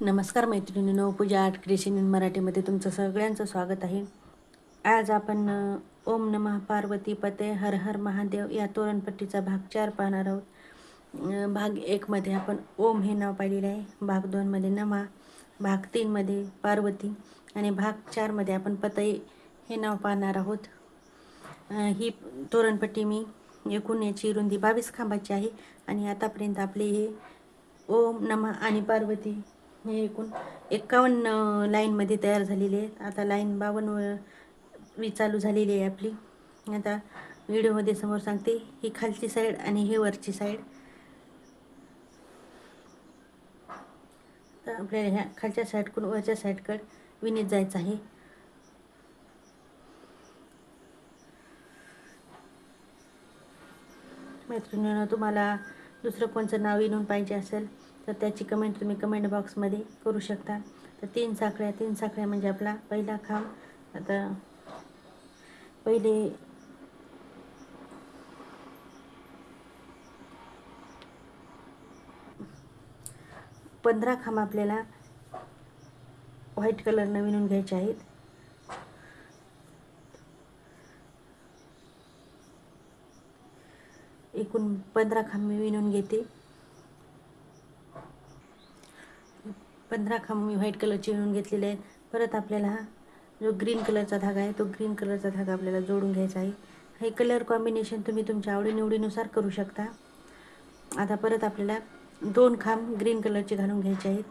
नमस्कार मैत्रिणींनो पूजा art creation in मराठीमध्ये तुमचं सगळ्यांचं स्वागत आहे. आज आपण ओम नमः पार्वती पते हर हर महादेव या तोरणपट्टीचा भाग चार पाहणार आहोत. भाग एकमध्ये आपण ओम हे नाव पाहिलेले आहे. भाग दोनमध्ये नमा भाग तीनमध्ये पार्वती आणि भाग चारमध्ये आपण पतई हे नाव पाहणार आहोत. ही तोरणपट्टी मी एकूण याची रुंदी बावीस खांबाची आहे आणि आतापर्यंत आपले हे ओम नमा आणि पार्वती हे एकूण एक्कावन्न लाईनमध्ये तयार झालेली आहेत. आता लाईन बावन्न वी चालू झालेली आहे आपली. आता व्हिडिओमध्ये समोर सांगते. ही खालची साईड आणि हे वरची साईड तर आपल्याला ह्या खालच्या साईडकडून वरच्या साईडकडे विनीत जायचं आहे. मैत्रिणीनं तुम्हाला दुसरं कोणचं नाव विनून पाहिजे असेल तर त्याची कमेंट तुम्ही कमेंट बॉक्समध्ये करू शकता. तर तीन साखळ्या तीन साखळ्या म्हणजे आपला पहिला खांब. आता पहिले पंधरा खांब आपल्याला व्हाईट कलरनं विणून घ्यायचे आहेत. एकूण पंधरा खांब मी विणून घेते. पंधरा खांब मी व्हाईट कलरचे मिळून घेतलेले आहेत. परत आपल्याला हा जो ग्रीन कलरचा धागा आहे तो ग्रीन कलरचा धागा आपल्याला जोडून घ्यायचा आहे. हे कलर कॉम्बिनेशन तुम्ही तुमच्या आवडीनिवडीनुसार करू शकता. आता परत आपल्याला दोन खांब ग्रीन कलरचे घालून घ्यायचे आहेत.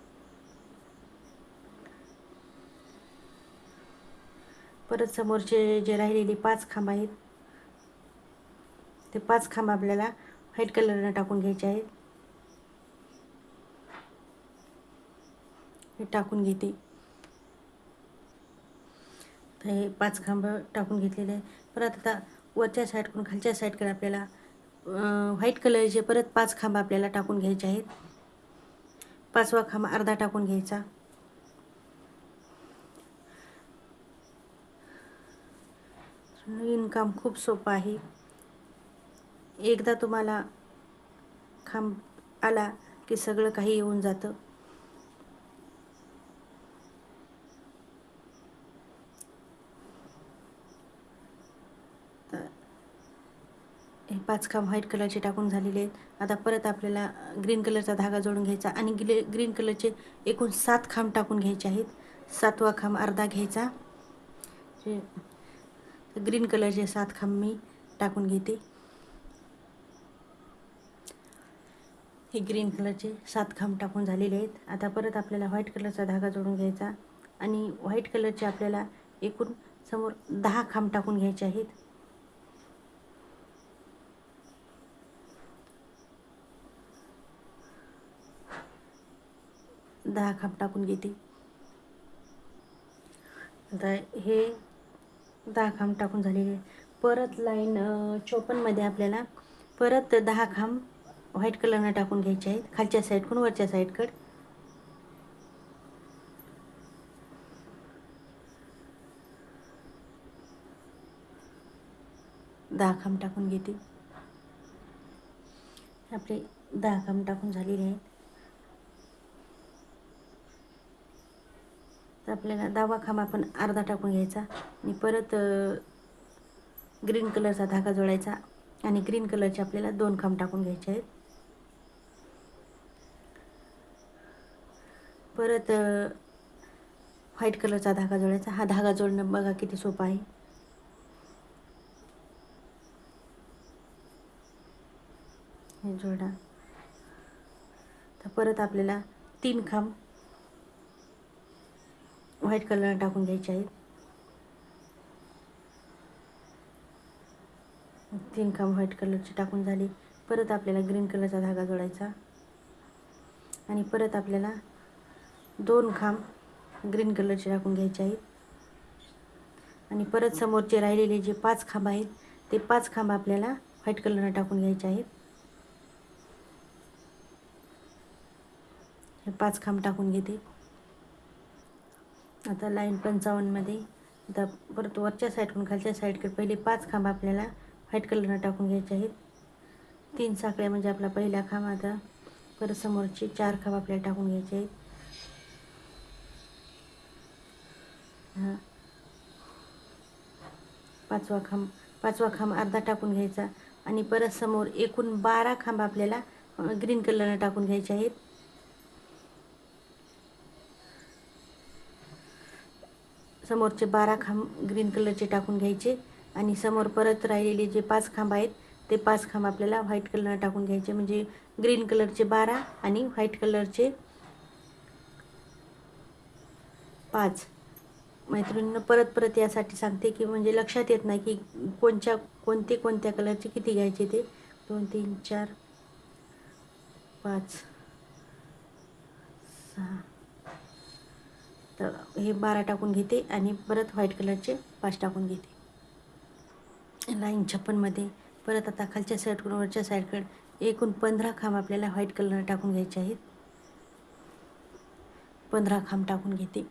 परत समोरचे जे राहिलेले पाच खांब आहेत ते पाच खांब आपल्याला व्हाईट कलरनं टाकून घ्यायचे आहेत. हे टाकून घेते. तर हे पाच खांब टाकून घेतलेले आहे परत आता वरच्या साईडकडून खालच्या साईडकडे आपल्याला व्हाईट कलरचे परत पाच खांब आपल्याला टाकून घ्यायचे आहेत. पाचवा खांब अर्धा टाकून घ्यायचा. नवीन काम खूप सोपं आहे. एकदा तुम्हाला खांब आला की सगळं काही येऊन जातं. पाच खांब व्हाईट कलरचे टाकून झालेले आहेत. आता परत आपल्याला ग्रीन कलरचा धागा जोडून घ्यायचा आणि ग्ले ग्रीन कलरचे एकूण सात खांब टाकून घ्यायचे आहेत. सातवा खांब अर्धा घ्यायचा. ग्रीन कलरचे सात खांब मी टाकून घेते. हे ग्रीन कलरचे सात खांब टाकून झालेले आहेत. आता परत आपल्याला व्हाईट कलरचा धागा जोडून घ्यायचा आणि व्हाईट कलरचे आपल्याला एकूण समोर दहा खांब टाकून घ्यायचे आहेत. दहा खांब टाकून घेते. आता हे दहा खांब टाकून झालेले आहे. परत लाईन चोपनमध्ये आपल्याला परत दहा खांब व्हाईट कलरनं टाकून घ्यायचे आहेत. खालच्या साईडकडून वरच्या साईडकडे दहा खांब टाकून घेते. आपले दहा खांब टाकून झालेले आहेत. तर आपल्याला दावा खांब आपण अर्धा टाकून घ्यायचा. आणि परत ग्रीन कलरचा धागा जोडायचा. आणि ग्रीन कलरचे आपल्याला दोन खांब टाकून घ्यायचे आहेत. परत व्हाईट कलरचा धागा जोडायचा. हा धागा जोडणं बघा किती सोपा आहे. हे जोडा. तर परत आपल्याला तीन खांब व्हाईट कलर टाकून घ्यायचे आहेत. तीन खांब व्हाईट कलरचे टाकून झाले. परत आपल्याला ग्रीन कलरचा धागा जोडायचा. आणि परत आपल्याला दोन खांब ग्रीन कलरचे टाकून घ्यायचे आहेत. आणि परत समोरचे राहिलेले जे पाच खांब आहेत ते पाच खांब आपल्याला व्हाईट कलरनं टाकून घ्यायचे आहेत. हे पाच खांब टाकून घेते. आता लाईन पंचावन्नमध्ये आता परत वरच्या साईडकडून खालच्या साईडकडे पहिले पाच खांब आपल्याला व्हाईट कलरनं टाकून घ्यायचे आहेत. तीन साखळ्या म्हणजे आपला पहिला खांब आता. परत समोरचे चार खांब आपल्याला टाकून घ्यायचे आहेत. हां. पाचवा खांब पाचवा खांब अर्धा टाकून घ्यायचा. आणि परत समोर एकूण बारा खांब आपल्याला ग्रीन कलरनं टाकून घ्यायचे आहेत. समोरचे बारा खांब ग्रीन कलरचे टाकून घ्यायचे आणि समोर परत राहिलेले जे पाच खांब आहेत ते पाच खांब आपल्याला व्हाईट कलरनं टाकून घ्यायचे. म्हणजे ग्रीन कलरचे बारा आणि व्हाईट कलरचे पाच. मैत्रिणींना परत परत यासाठी सांगते की म्हणजे लक्षात येत नाही की कोणत्या कोणते कोणत्या कलरचे किती घ्यायचे ते. दोन तीन चार पाच सहा तर हे बारा टाकून घेते आणि परत व्हाईट कलरचे पाच टाकून घेते. लाईन छप्पनमध्ये परत आता खालच्या साईडकडून वरच्या साईडकडे एकूण पंधरा खांब आपल्याला व्हाईट कलर टाकून घ्यायचे आहेत. पंधरा खांब टाकून घेते.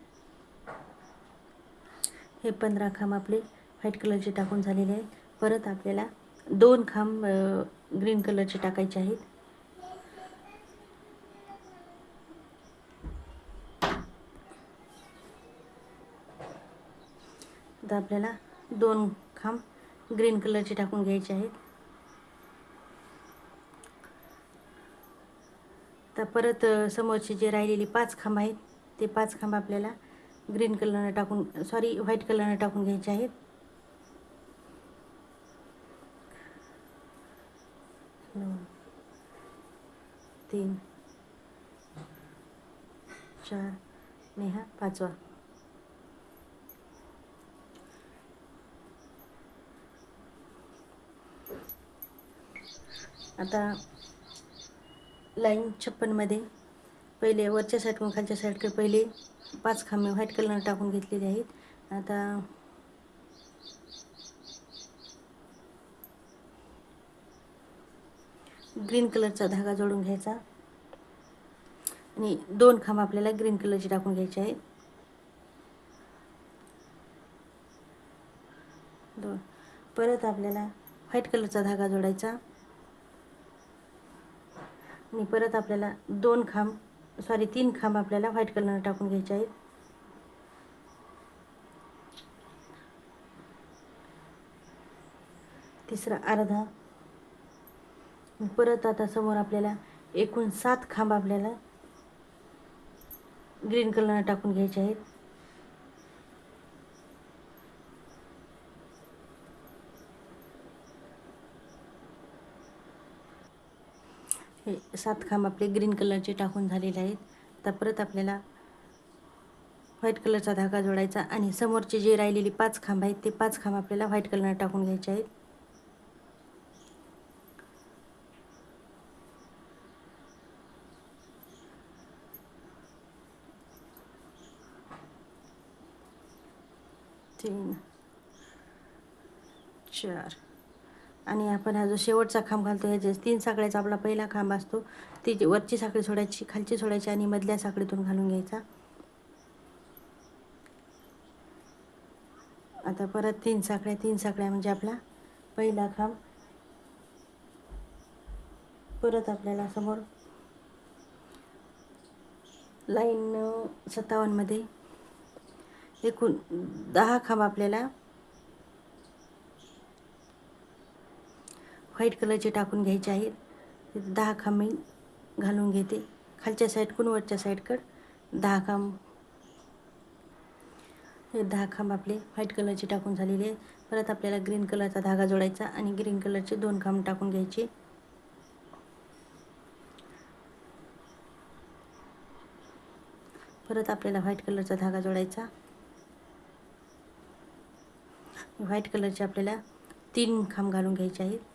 हे पंधरा खांब आपले व्हाईट कलरचे टाकून झालेले आहेत. परत आपल्याला दोन खांब ग्रीन कलरचे टाकायचे आहेत. आता आपल्याला दोन खांब ग्रीन कलरचे टाकून घ्यायचे आहेत. तर परत समोरचे जे राहिलेले पाच खांब आहेत ते पाच खांब आपल्याला ग्रीन कलरनं टाकून सॉरी व्हाईट कलरनं टाकून घ्यायचे आहेत. दोन तीन चार आणि हा पाचवा. आता लाईन छप्पनमध्ये पहिले वरच्या साईडकडून खालच्या साईडकडे पहिले पाच खांबे व्हाईट कलर टाकून घेतलेले आहेत. आता ग्रीन कलरचा धागा जोडून घ्यायचा. आणि दोन खांब आपल्याला ग्रीन कलरचे टाकून घ्यायचे आहेत. दोन. परत आपल्याला व्हाईट कलरचा धागा जोडायचा. आणि परत आपल्याला दोन खांब सॉरी तीन खांब आपल्याला व्हाईट कलर टाकून घ्यायचे आहेत. तिसरा अर्धा. परत आता समोर आपल्याला एकूण सात खांब आपल्याला ग्रीन कलर टाकून घ्यायचे आहेत. हे सात खांब आपले ग्रीन कलरचे टाकून झालेले आहेत. आता परत आपल्याला व्हाईट कलरचा धागा जोडायचा आणि समोरचे जे राहिलेले पाच खांब आहेत ते पाच खांब आपल्याला व्हाईट कलर टाकून घ्यायचे आहेत. तीन चार आणि आपण हा जो शेवटचा खांब घालतो ह्याचे तीन साखळ्याचा आपला पहिला खांब असतो ती वरची साखळी सोडायची खालची सोडायची आणि मधल्या साखळीतून घालून घ्यायचा. आता परत तीन साखळ्या तीन साखळ्या म्हणजे आपला पहिला खांब. परत आपल्याला समोर लाईन सत्तावन्नमध्ये एकूण दहा खांब आपल्याला व्हाईट कलरचे टाकून घ्यायचे आहेत. दहा खांब मी घालून घेते. खालच्या साईडकडून वरच्या साईडकड दहा खांब. हे दहा खांब आपले व्हाईट कलरचे टाकून झालेले आहेत. परत आपल्याला ग्रीन कलरचा धागा जोडायचा आणि ग्रीन कलरचे दोन खांब टाकून घ्यायचे. परत आपल्याला व्हाईट कलरचा धागा जोडायचा. व्हाईट कलरचे आपल्याला तीन खांब घालून घ्यायचे आहेत.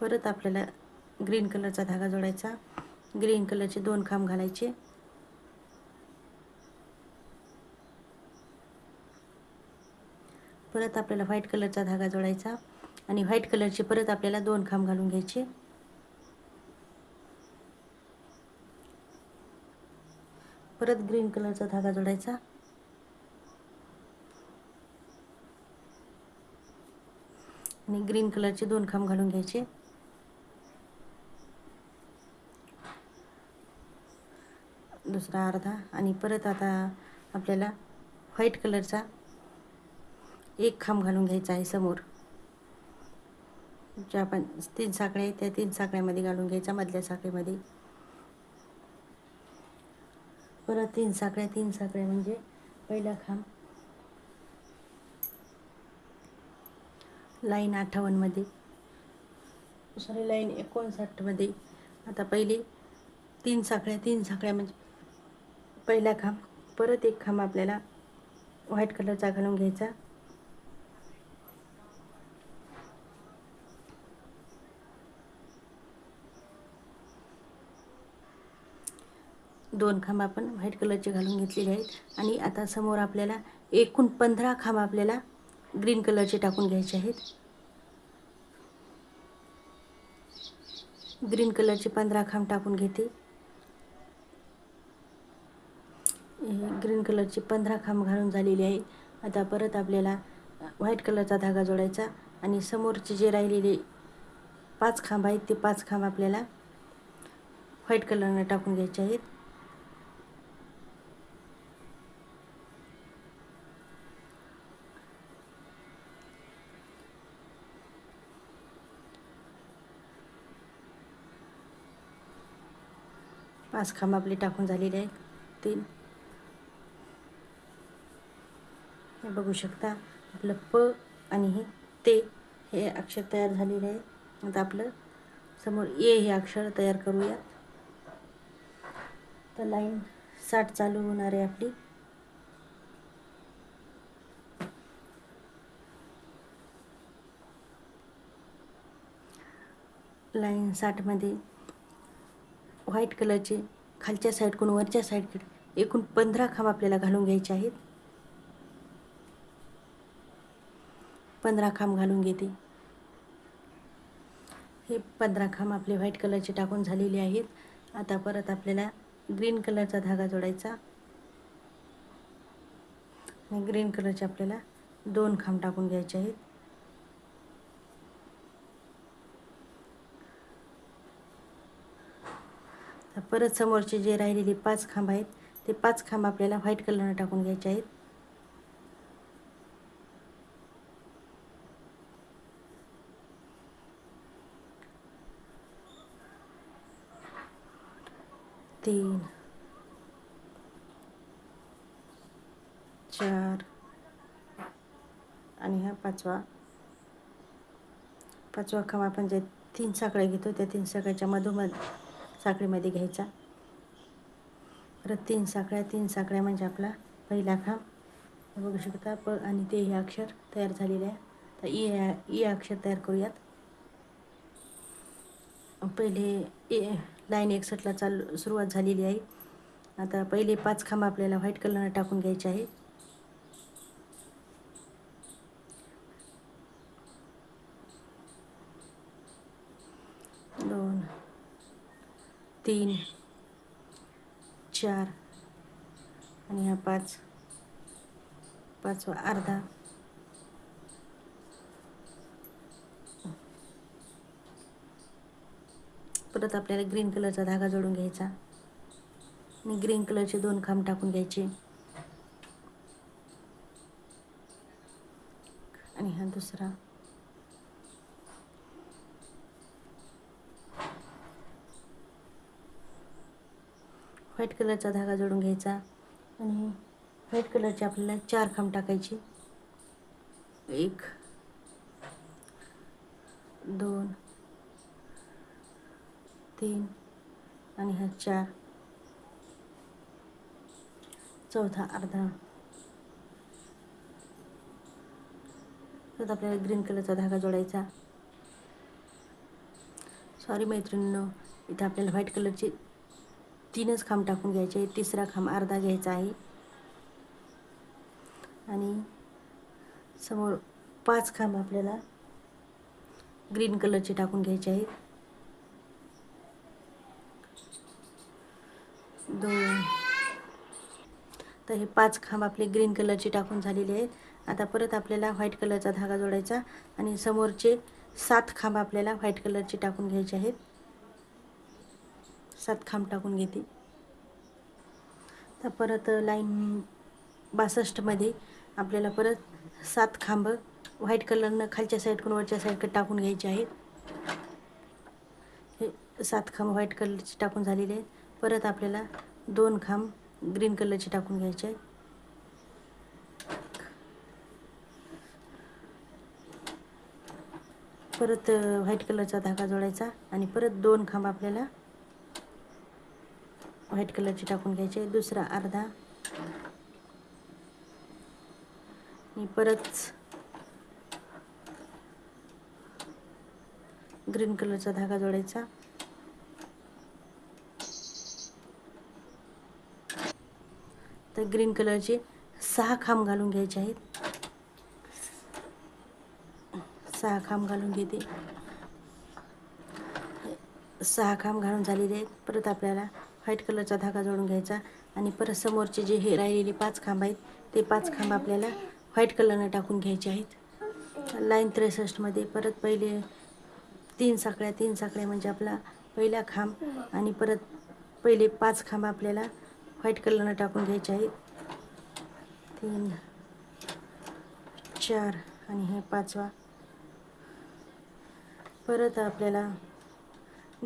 परत आपल्याला ग्रीन कलरचा धागा जोडायचा. ग्रीन कलरचे दोन खांब घालायचे. परत आपल्याला व्हाईट कलरचा धागा जोडायचा आणि व्हाईट कलरचे परत आपल्याला दोन खांब घालून घ्यायचे. परत ग्रीन कलरचा धागा जोडायचा. आणि ग्रीन कलरचे दोन खांब घालून घ्यायचे. दुसरा अर्धा आणि परत आता आपल्याला व्हाईट कलरचा एक खांब घालून घ्यायचा आहे समोर. ज्या आपण तीन साखळ्या आहेत त्या तीन साखळ्यामध्ये घालून घ्यायचा मधल्या साखळीमध्ये. परत तीन साखळ्या तीन साखळ्या म्हणजे पहिला खांब. लाईन अठ्ठावन्नमध्ये सॉरी लाईन एकोणसाठमध्ये आता पहिले तीन साखळ्या तीन साखळ्या म्हणजे पहिला खांब परत एक खांब आपल्याला व्हाईट कलरचा घालून घ्यायचा. दोन खांब आपण व्हाईट कलरचे घालून घेतलेले आहेत. आणि आता समोर आपल्याला एकूण पंधरा खांब आपल्याला ग्रीन कलरचे टाकून घ्यायचे आहेत. ग्रीन कलरचे पंधरा खांब टाकून घेते. ग्रीन कलरची पंधरा खांब घालून झालेली आहे. आता परत आपल्याला व्हाईट कलरचा धागा जोडायचा आणि समोरचे जे राहिलेले पाच खांब आहेत ते पाच खांब आपल्याला व्हाईट कलरनं टाकून घ्यायचे आहेत. पाच खांब आपले टाकून झालेले आहेत. तीन हे बघू शकता आपलं प आणि हे ते हे अक्षर तयार झालेले आहे. आता आपलं समोर ए हे अक्षर तयार करूयात. तर लाईन साठ चालू होणार आहे आपली. लाईन साठमध्ये व्हाईट कलरचे खालच्या साईडकडून वरच्या साईडकडे एकूण पंधरा खांब आपल्याला घालून घ्यायचे आहेत. पंधरा खांब घालून घेते. हे पंधरा खांब आपले व्हाईट कलरचे टाकून झालेले आहेत. आता परत आपल्याला ग्रीन कलरचा धागा जोडायचा. आणि ग्रीन कलरचे आपल्याला दोन खांब टाकून घ्यायचे आहेत. परत समोरचे जे राहिलेले पाच खांब आहेत ते पाच खांब आपल्याला व्हाईट कलरनं टाकून घ्यायचे आहेत. तीन चार आणि हा पाचवा. पाचवा खांब आपण जे तीन साखळ्या घेतो त्या तीन साखळ्याच्या मधोमध साखळीमध्ये घ्यायचा. परत तीन साखळ्या तीन साखळ्या म्हणजे आपला पहिला खांब बघू शकता प आणि ते हे अक्षर तयार झालेले आहे. तर ई ई अक्षर तयार करूयात. पहिले ए लाईन एकसठला चालू सुरुवात झालेली आहे. आता पहिले पाच खांब आपल्याला व्हाईट कलरनं टाकून घ्यायचे आहे. दोन तीन चार आणि हा पाच पाचवा अर्धा. परत आपल्याला ग्रीन कलरचा धागा जोडून घ्यायचा. आणि ग्रीन कलरचे दोन खांब टाकून घ्यायचे. आणि हा दुसरा. व्हाईट कलरचा धागा जोडून घ्यायचा. आणि व्हाईट कलरचे आपल्याला चार खांब टाकायचे. एक दोन तीन आणि हा चार. चौथा अर्धा. परत आपल्याला ग्रीन कलरचा धागा जोडायचा. सॉरी मैत्रिणींनो इथं आपल्याला व्हाईट कलरचे तीनच खांब टाकून घ्यायचे तिसरा खांब अर्धा घ्यायचा आहे. आणि समोर पाच खांब आपल्याला ग्रीन कलरचे टाकून घ्यायचे आहेत. दोन. तर हे पाच खांब आपले ग्रीन कलरचे टाकून झालेले आहेत. आता परत आपल्याला व्हाईट कलरचा धागा जोडायचा आणि समोरचे सात खांब आपल्याला व्हाईट कलरचे टाकून घ्यायचे आहेत. सात खांब टाकून घेते. तर परत लाईन बासष्टमध्ये आपल्याला परत सात खांब व्हाईट कलरनं खालच्या साईडकडून वरच्या साईडकडे टाकून घ्यायचे आहेत. हे सात खांब व्हाईट कलरचे टाकून झालेले आहेत. परत आपल्याला दोन खांब ग्रीन कलरचे टाकून घ्यायचे आहेत. परत व्हाईट कलरचा धागा जोडायचा आणि परत दोन खांब आपल्याला व्हाईट कलरचे टाकून घ्यायचे दुसरा अर्धा. आणि परत ग्रीन कलरचा धागा जोडायचा. ग्रीन कलरचे सहा खांब घालून घ्यायचे आहेत. सहा खांब घालून घेते. सहा खांब घालून झालेले आहेत. परत आपल्याला व्हाईट कलरचा धागा जोडून घ्यायचा आणि परत समोरचे जे हे राहिलेले पाच खांब आहेत ते पाच खांब आपल्याला व्हाईट कलरनं टाकून घ्यायचे आहेत. लाईन त्रेसष्टमध्ये परत पहिले तीन साकळ्या तीन साकळ्या म्हणजे आपला पहिला खांब आणि परत पहिले पाच खांब आपल्याला व्हाईट कलरनं टाकून घ्यायचे आहेत. तीन चार आणि हे पाचवा. परत आपल्याला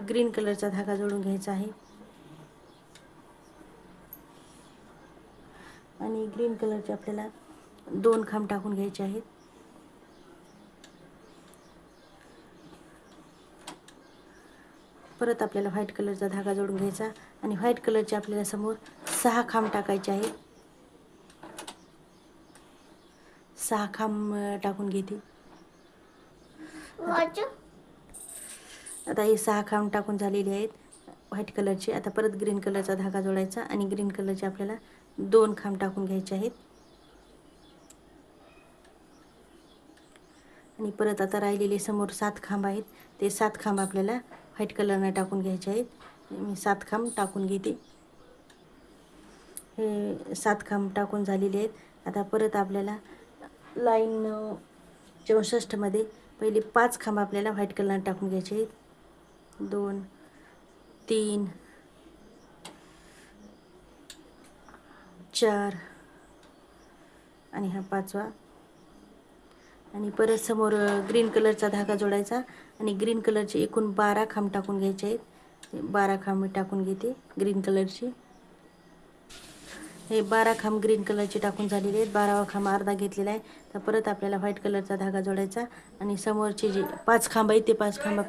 ग्रीन कलरचा धागा जोडून घ्यायचा आहे. आणि ग्रीन कलरचे आपल्याला दोन खांब टाकून घ्यायचे आहेत. परत आपल्याला व्हाईट कलरचा धागा जोडून घ्यायचा. आणि व्हाईट कलरचे आपल्याला समोर सहा खांब टाकायचे आहेत. सहा खांब टाकून घेते. आता हे सहा खांब टाकून झालेले आहेत व्हाईट कलरचे. आता परत ग्रीन कलरचा धागा जोडायचा आणि ग्रीन कलरचे आपल्याला दोन खांब टाकून घ्यायचे आहेत. आणि परत आता राहिलेले समोर सात खांब आहेत. ते सात खांब आपल्याला व्हाईट कलरनं टाकून घ्यायचे आहेत. मी सात खांब टाकून घेते. हे सात खांब टाकून झालेले आहेत. आता परत आपल्याला लाईन चौसष्टमध्ये पहिले पाच खांब आपल्याला व्हाईट कलर टाकून घ्यायचे आहेत. दोन तीन चार आणि हा पाचवा. आणि परत समोर ग्रीन कलरचा धागा जोडायचा आणि ग्रीन कलरचे एकूण बारा खांब टाकून घ्यायचे आहेत. बारा खांब मी टाकून घेते ग्रीन कलरची हे बारा खांब ग्रीन कलरची टाकून झालेली आहेत. बारावा खांब अर्धा घेतलेला आहे. तर परत आपल्याला व्हाईट कलरचा धागा जोडायचा आणि समोरचे जे पाच खांब आहेत ते पाच खांब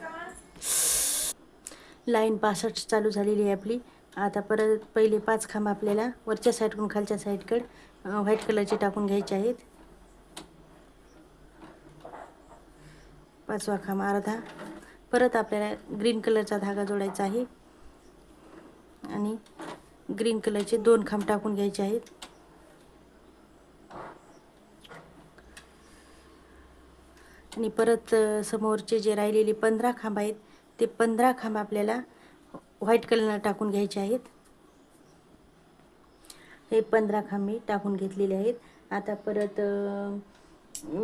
लाईन पासष्ट चालू झालेली आहे आपली. आता परत पहिले पाच खांब आपल्याला वरच्या साईडकडून खालच्या साईडकडे व्हाईट कलरचे टाकून घ्यायचे आहेत. पाचवा खांब अर्धा. परत आपल्याला ग्रीन कलरचा धागा जोडायचा आहे. आणि ग्रीन कलरचे दोन खांब टाकून घ्यायचे आहेत. आणि परत समोरचे जे राहिलेले पंधरा खांब आहेत ते पंधरा खांब आपल्याला व्हाईट कलरला टाकून घ्यायचे आहेत. हे पंधरा खांब मी टाकून घेतलेले आहेत. आता परत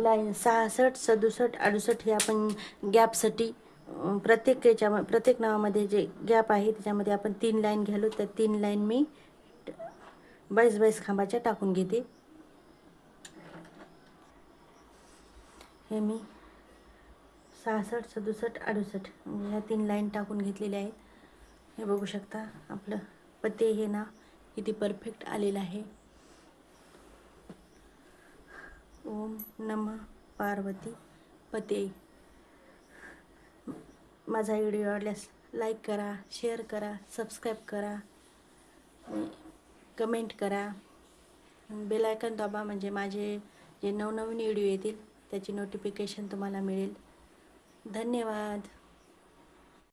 लाईन सहासष्ट सदुसष्ट अडुसष्ट हे आपण गॅपसाठी प्रत्येक याच्या प्रत्येक नावामध्ये जे गॅप आहे त्याच्यामध्ये आपण तीन लाईन घ्यालो तर तीन लाईन मी बाईस बाईस खांबाच्या टाकून घेते. हे मी सहासष्ट सदुसष्ट अडुसष्ट ह्या तीन लाईन टाकून घेतलेल्या आहेत. हे बघू शकता आपलं पते हे नाव किती परफेक्ट आलेलं आहे. ओम नम पार्वती पते. माझा व्हिडिओ आवडल्यास लाईक करा शेअर करा सबस्क्राईब करा कमेंट करा. बेलायकन दाबा म्हणजे माझे जे नवनवीन व्हिडिओ येतील त्याची नोटिफिकेशन तुम्हाला मिळेल. धन्यवाद.